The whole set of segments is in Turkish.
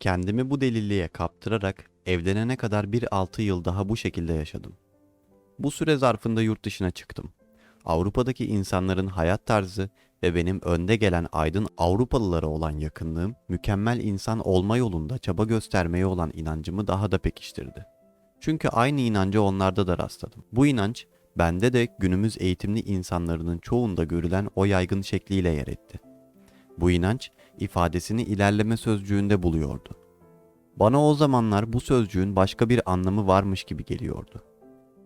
Kendimi bu deliliğe kaptırarak evlenene kadar bir 6 yıl daha bu şekilde yaşadım. Bu süre zarfında yurt dışına çıktım. Avrupa'daki insanların hayat tarzı ve benim önde gelen aydın Avrupalılara olan yakınlığım, mükemmel insan olma yolunda çaba göstermeye olan inancımı daha da pekiştirdi. Çünkü aynı inancı onlarda da rastladım. Bu inanç, bende de günümüz eğitimli insanların çoğunda görülen o yaygın şekliyle yer etti. Bu inanç, ifadesini ilerleme sözcüğünde buluyordu. Bana o zamanlar bu sözcüğün başka bir anlamı varmış gibi geliyordu.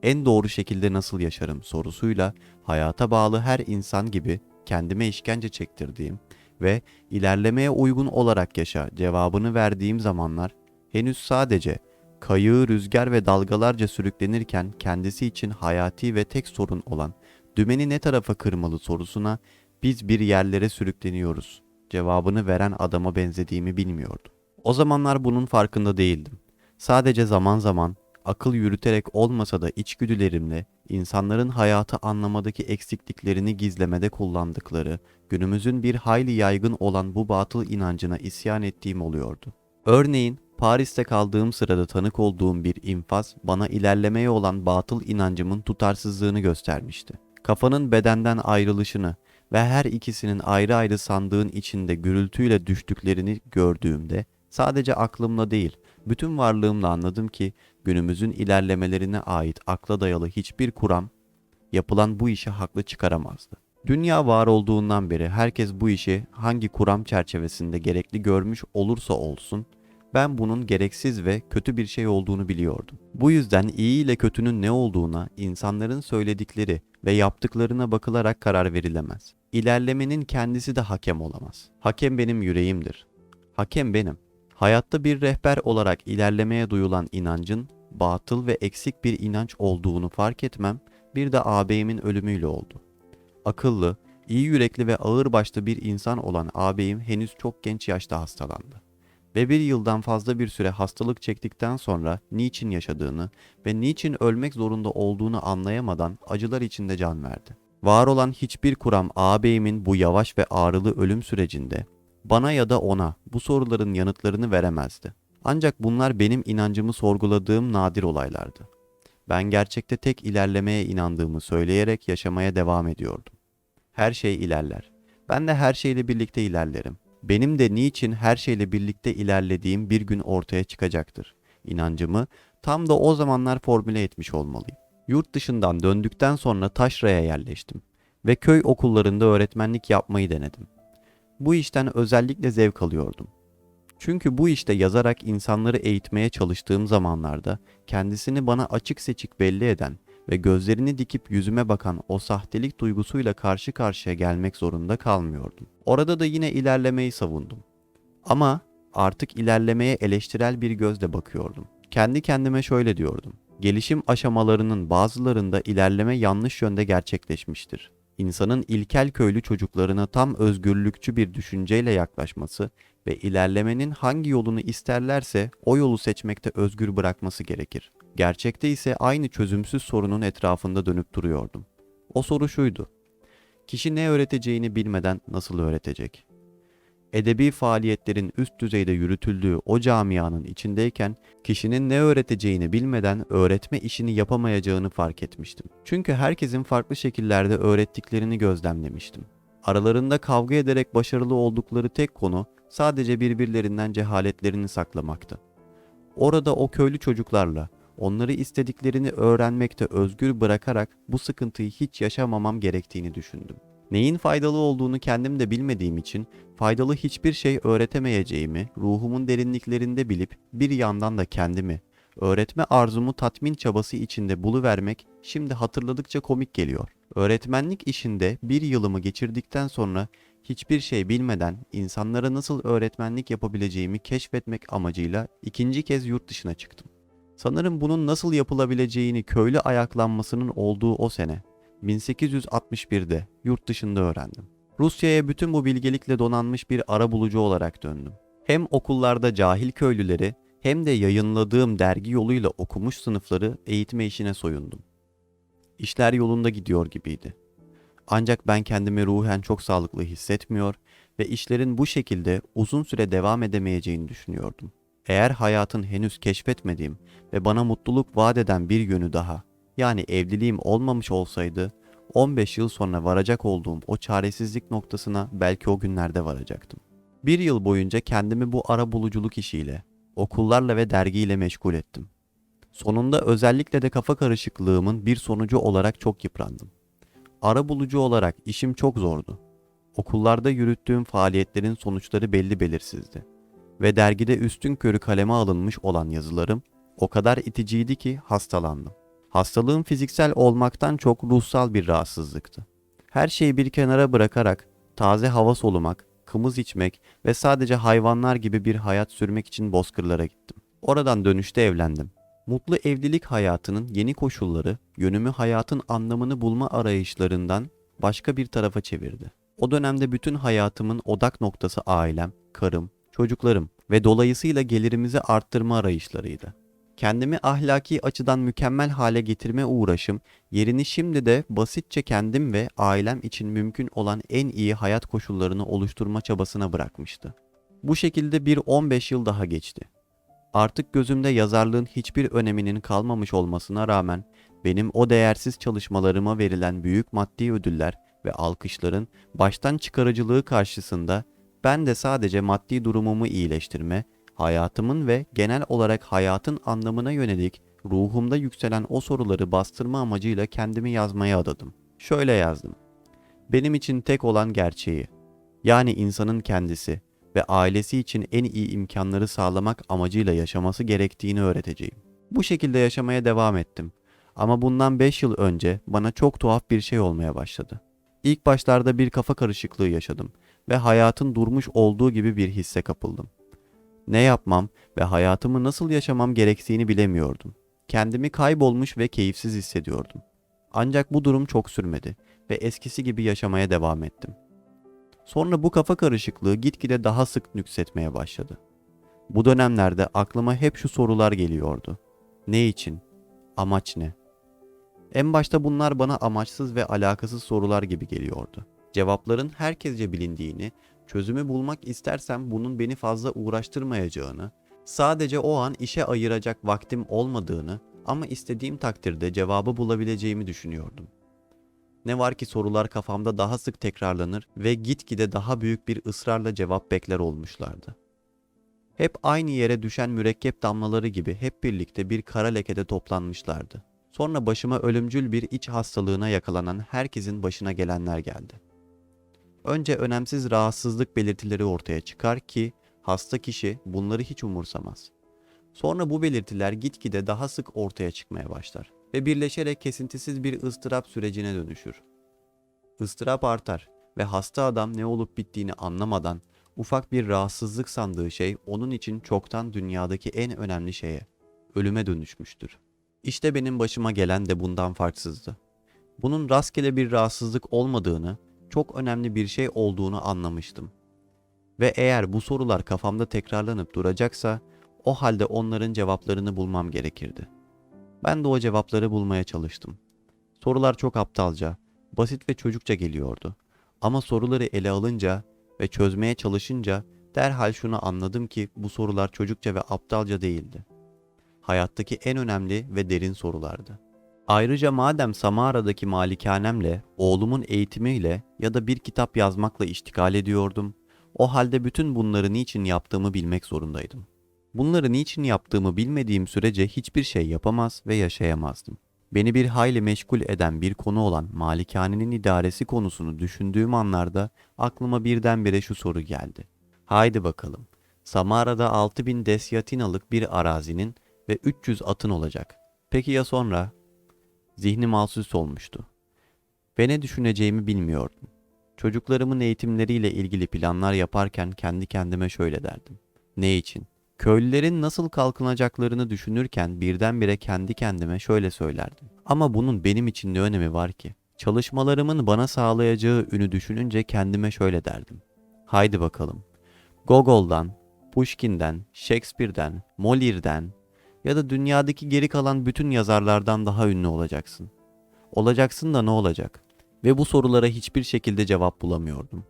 En doğru şekilde nasıl yaşarım sorusuyla hayata bağlı her insan gibi kendime işkence çektirdiğim ve ilerlemeye uygun olarak yaşa cevabını verdiğim zamanlar henüz sadece kayığı rüzgar ve dalgalarca sürüklenirken kendisi için hayati ve tek sorun olan dümeni ne tarafa kırmalı sorusuna biz bir yerlere sürükleniyoruz cevabını veren adama benzediğimi bilmiyordum. O zamanlar bunun farkında değildim. Sadece zaman zaman akıl yürüterek olmasa da içgüdülerimle insanların hayatı anlamadaki eksikliklerini gizlemede kullandıkları, günümüzün bir hayli yaygın olan bu batıl inancına isyan ettiğim oluyordu. Örneğin Paris'te kaldığım sırada tanık olduğum bir infaz bana ilerlemeye olan batıl inancımın tutarsızlığını göstermişti. Kafanın bedenden ayrılışını ve her ikisinin ayrı ayrı sandığın içinde gürültüyle düştüklerini gördüğümde sadece aklımla değil, bütün varlığımla anladım ki günümüzün ilerlemelerine ait akla dayalı hiçbir kuram yapılan bu işi haklı çıkaramazdı. Dünya var olduğundan beri herkes bu işi hangi kuram çerçevesinde gerekli görmüş olursa olsun ben bunun gereksiz ve kötü bir şey olduğunu biliyordum. Bu yüzden iyi ile kötünün ne olduğuna insanların söyledikleri ve yaptıklarına bakılarak karar verilemez. İlerlemenin kendisi de hakem olamaz. Hakem benim yüreğimdir. Hakem benim. Hayatta bir rehber olarak ilerlemeye duyulan inancın batıl ve eksik bir inanç olduğunu fark etmem bir de ağabeyimin ölümüyle oldu. Akıllı, iyi yürekli ve ağırbaşlı bir insan olan ağabeyim henüz çok genç yaşta hastalandı. Ve bir yıldan fazla bir süre hastalık çektikten sonra niçin yaşadığını ve niçin ölmek zorunda olduğunu anlayamadan acılar içinde can verdi. Var olan hiçbir kuram ağabeyimin bu yavaş ve ağrılı ölüm sürecinde bana ya da ona bu soruların yanıtlarını veremezdi. Ancak bunlar benim inancımı sorguladığım nadir olaylardı. Ben gerçekte tek ilerlemeye inandığımı söyleyerek yaşamaya devam ediyordum. Her şey ilerler. Ben de her şeyle birlikte ilerlerim. Benim de niçin her şeyle birlikte ilerlediğim bir gün ortaya çıkacaktır. İnancımı tam da o zamanlar formüle etmiş olmalıyım. Yurt dışından döndükten sonra taşraya yerleştim ve köy okullarında öğretmenlik yapmayı denedim. Bu işten özellikle zevk alıyordum. Çünkü bu işte yazarak insanları eğitmeye çalıştığım zamanlarda kendisini bana açık seçik belli eden ve gözlerini dikip yüzüme bakan o sahtelik duygusuyla karşı karşıya gelmek zorunda kalmıyordum. Orada da yine ilerlemeyi savundum. Ama artık ilerlemeye eleştirel bir gözle bakıyordum. Kendi kendime şöyle diyordum. Gelişim aşamalarının bazılarında ilerleme yanlış yönde gerçekleşmiştir. İnsanın ilkel köylü çocuklarına tam özgürlükçü bir düşünceyle yaklaşması ve ilerlemenin hangi yolunu isterlerse o yolu seçmekte özgür bırakması gerekir. Gerçekte ise aynı çözümsüz sorunun etrafında dönüp duruyordum. O soru şuydu. Kişi ne öğreteceğini bilmeden nasıl öğretecek? Edebi faaliyetlerin üst düzeyde yürütüldüğü o camianın içindeyken kişinin ne öğreteceğini bilmeden öğretme işini yapamayacağını fark etmiştim. Çünkü herkesin farklı şekillerde öğrettiklerini gözlemlemiştim. Aralarında kavga ederek başarılı oldukları tek konu sadece birbirlerinden cehaletlerini saklamaktı. Orada o köylü çocuklarla onları istediklerini öğrenmekte özgür bırakarak bu sıkıntıyı hiç yaşamamam gerektiğini düşündüm. Neyin faydalı olduğunu kendim de bilmediğim için faydalı hiçbir şey öğretemeyeceğimi ruhumun derinliklerinde bilip bir yandan da kendimi, öğretme arzumu tatmin çabası içinde buluvermek şimdi hatırladıkça komik geliyor. Öğretmenlik işinde bir yılımı geçirdikten sonra hiçbir şey bilmeden insanlara nasıl öğretmenlik yapabileceğimi keşfetmek amacıyla ikinci kez yurt dışına çıktım. Sanırım bunun nasıl yapılabileceğini köylü ayaklanmasının olduğu o sene 1861'de yurt dışında öğrendim. Rusya'ya bütün bu bilgelikle donanmış bir ara bulucu olarak döndüm. Hem okullarda cahil köylüleri hem de yayınladığım dergi yoluyla okumuş sınıfları eğitme işine soyundum. İşler yolunda gidiyor gibiydi. Ancak ben kendimi ruhen çok sağlıklı hissetmiyor ve işlerin bu şekilde uzun süre devam edemeyeceğini düşünüyordum. Eğer hayatın henüz keşfetmediğim ve bana mutluluk vaat eden bir yönü daha, yani evliliğim olmamış olsaydı, 15 yıl sonra varacak olduğum o çaresizlik noktasına belki o günlerde varacaktım. Bir yıl boyunca kendimi bu ara buluculuk işiyle, okullarla ve dergiyle meşgul ettim. Sonunda özellikle de kafa karışıklığımın bir sonucu olarak çok yıprandım. Ara bulucu olarak işim çok zordu. Okullarda yürüttüğüm faaliyetlerin sonuçları belli belirsizdi. Ve dergide üstün körü kaleme alınmış olan yazılarım o kadar iticiydi ki hastalandım. Hastalığım fiziksel olmaktan çok ruhsal bir rahatsızlıktı. Her şeyi bir kenara bırakarak taze hava solumak, kımız içmek ve sadece hayvanlar gibi bir hayat sürmek için bozkırlara gittim. Oradan dönüşte evlendim. Mutlu evlilik hayatının yeni koşulları yönümü hayatın anlamını bulma arayışlarından başka bir tarafa çevirdi. O dönemde bütün hayatımın odak noktası ailem, karım, çocuklarım ve dolayısıyla gelirimizi arttırma arayışlarıydı. Kendimi ahlaki açıdan mükemmel hale getirme uğraşım yerini şimdi de basitçe kendim ve ailem için mümkün olan en iyi hayat koşullarını oluşturma çabasına bırakmıştı. Bu şekilde bir 15 yıl daha geçti. Artık gözümde yazarlığın hiçbir öneminin kalmamış olmasına rağmen benim o değersiz çalışmalarıma verilen büyük maddi ödüller ve alkışların baştan çıkarıcılığı karşısında ben de sadece maddi durumumu iyileştirme, hayatımın ve genel olarak hayatın anlamına yönelik ruhumda yükselen o soruları bastırma amacıyla kendimi yazmaya adadım. Şöyle yazdım. Benim için tek olan gerçeği, yani insanın kendisi ve ailesi için en iyi imkanları sağlamak amacıyla yaşaması gerektiğini öğreteceğim. Bu şekilde yaşamaya devam ettim. Ama bundan 5 yıl önce bana çok tuhaf bir şey olmaya başladı. İlk başlarda bir kafa karışıklığı yaşadım ve hayatın durmuş olduğu gibi bir hisse kapıldım. Ne yapmam ve hayatımı nasıl yaşamam gerektiğini bilemiyordum. Kendimi kaybolmuş ve keyifsiz hissediyordum. Ancak bu durum çok sürmedi ve eskisi gibi yaşamaya devam ettim. Sonra bu kafa karışıklığı gitgide daha sık nüksetmeye başladı. Bu dönemlerde aklıma hep şu sorular geliyordu. Ne için? Amaç ne? En başta bunlar bana amaçsız ve alakasız sorular gibi geliyordu. Cevapların herkesce bilindiğini, çözümü bulmak istersem bunun beni fazla uğraştırmayacağını, sadece o an işe ayıracak vaktim olmadığını ama istediğim takdirde cevabı bulabileceğimi düşünüyordum. Ne var ki sorular kafamda daha sık tekrarlanır ve gitgide daha büyük bir ısrarla cevap bekler olmuşlardı. Hep aynı yere düşen mürekkep damlaları gibi hep birlikte bir kara lekede toplanmışlardı. Sonra başıma ölümcül bir iç hastalığına yakalanan herkesin başına gelenler geldi. Önce önemsiz rahatsızlık belirtileri ortaya çıkar ki hasta kişi bunları hiç umursamaz. Sonra bu belirtiler gitgide daha sık ortaya çıkmaya başlar ve birleşerek kesintisiz bir ıstırap sürecine dönüşür. Istırap artar ve hasta adam ne olup bittiğini anlamadan ufak bir rahatsızlık sandığı şey onun için çoktan dünyadaki en önemli şeye, ölüme dönüşmüştür. İşte benim başıma gelen de bundan farksızdı. Bunun rastgele bir rahatsızlık olmadığını, çok önemli bir şey olduğunu anlamıştım. Ve eğer bu sorular kafamda tekrarlanıp duracaksa, o halde onların cevaplarını bulmam gerekirdi. Ben de o cevapları bulmaya çalıştım. Sorular çok aptalca, basit ve çocukça geliyordu. Ama soruları ele alınca ve çözmeye çalışınca derhal şunu anladım ki bu sorular çocukça ve aptalca değildi. Hayattaki en önemli ve derin sorulardı. Ayrıca madem Samara'daki malikanemle, oğlumun eğitimiyle ya da bir kitap yazmakla iştigal ediyordum, o halde bütün bunları niçin yaptığımı bilmek zorundaydım. Bunları niçin yaptığımı bilmediğim sürece hiçbir şey yapamaz ve yaşayamazdım. Beni bir hayli meşgul eden bir konu olan malikanenin idaresi konusunu düşündüğüm anlarda aklıma birdenbire şu soru geldi. Haydi bakalım. Samara'da 6000 desyatinalık bir arazinin ve 300 atın olacak. Peki ya sonra? Zihnim alsüs olmuştu. Ve ne düşüneceğimi bilmiyordum. Çocuklarımın eğitimleriyle ilgili planlar yaparken kendi kendime şöyle derdim. Ne için? Köylülerin nasıl kalkınacaklarını düşünürken birdenbire kendi kendime şöyle söylerdim. Ama bunun benim için ne önemi var ki? Çalışmalarımın bana sağlayacağı ünü düşününce kendime şöyle derdim. Haydi bakalım. Gogol'dan, Pushkin'den, Shakespeare'den, Molière'den ya da dünyadaki geri kalan bütün yazarlardan daha ünlü olacaksın. Olacaksın da ne olacak? Ve bu sorulara hiçbir şekilde cevap bulamıyordum.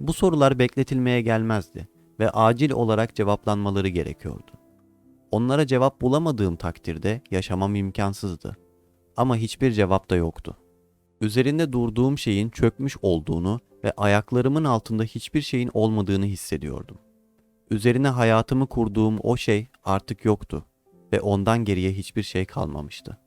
Bu sorular bekletilmeye gelmezdi ve acil olarak cevaplanmaları gerekiyordu. Onlara cevap bulamadığım takdirde yaşamam imkansızdı. Ama hiçbir cevap da yoktu. Üzerinde durduğum şeyin çökmüş olduğunu ve ayaklarımın altında hiçbir şeyin olmadığını hissediyordum. Üzerine hayatımı kurduğum o şey artık yoktu ve ondan geriye hiçbir şey kalmamıştı.